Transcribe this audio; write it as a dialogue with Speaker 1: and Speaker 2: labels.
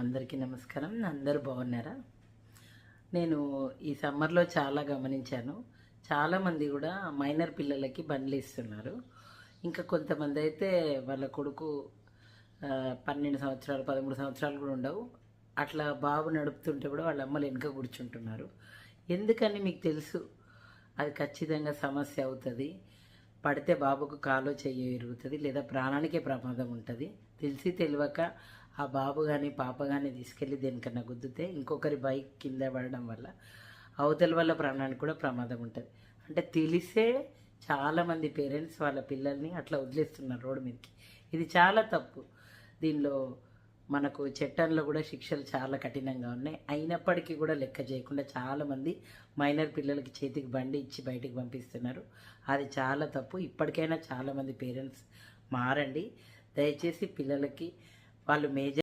Speaker 1: అందరికీ నమస్కారం. అందరూ బాగున్నారా? నేను ఈ సమ్మర్లో చాలా గమనించాను. చాలామంది కూడా మైనర్ పిల్లలకి బండ్లు ఇస్తున్నారు. ఇంకా కొంతమంది అయితే వాళ్ళ కొడుకు పన్నెండు సంవత్సరాలు పదమూడు సంవత్సరాలు కూడా ఉండవు. అట్లా బాబు నడుపుతుంటే కూడా వాళ్ళ అమ్మలు వెనుక కూర్చుంటున్నారు. ఎందుకని మీకు తెలుసు? అది ఖచ్చితంగా సమస్య అవుతుంది. పడితే బాబుకు కాలో చెయ్యి ఇరుగుతుంది లేదా ప్రాణానికే ప్రమాదం ఉంటుంది. తెలిసి తెలియక ఆ బాబు కానీ పాప కానీ తీసుకెళ్ళి దేనికన్నా గుద్దితే ఇంకొకరి బైక్ కింద పడడం వల్ల అవతల వల్ల ప్రాణానికి కూడా ప్రమాదం ఉంటుంది. అంటే తెలిసే చాలామంది పేరెంట్స్ వాళ్ళ పిల్లల్ని అట్లా వదిలేస్తున్నారు రోడ్డు మీదకి. ఇది చాలా తప్పు. దీనిలో మనకు చట్టంలో కూడా శిక్షలు చాలా కఠినంగా ఉన్నాయి. అయినప్పటికీ కూడా లెక్క చేయకుండా చాలామంది మైనర్ పిల్లలకి చేతికి బండి ఇచ్చి బయటికి పంపిస్తున్నారు. అది చాలా తప్పు. ఇప్పటికైనా చాలామంది పేరెంట్స్ మారండి. దయచేసి పిల్లలకి వాళ్ళు మేజర్